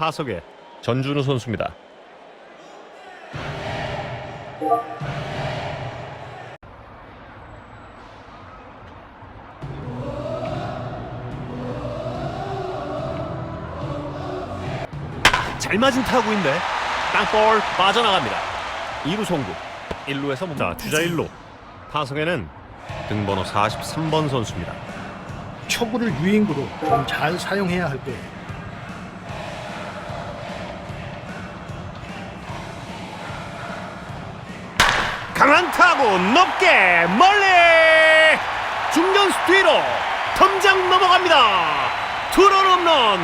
타석에 전준우 선수입니다. 잘 맞은 타구인데 땅볼 빠져나갑니다. 2루 송구 1루에서 자 주자 1루 타석에는 등번호 43번 선수입니다. 초구를 유인구로 좀 잘 사용해야 할 거예요. 강한 타구 높게 멀리 중견수 뒤로 덤장 넘어갑니다. 투런 홈런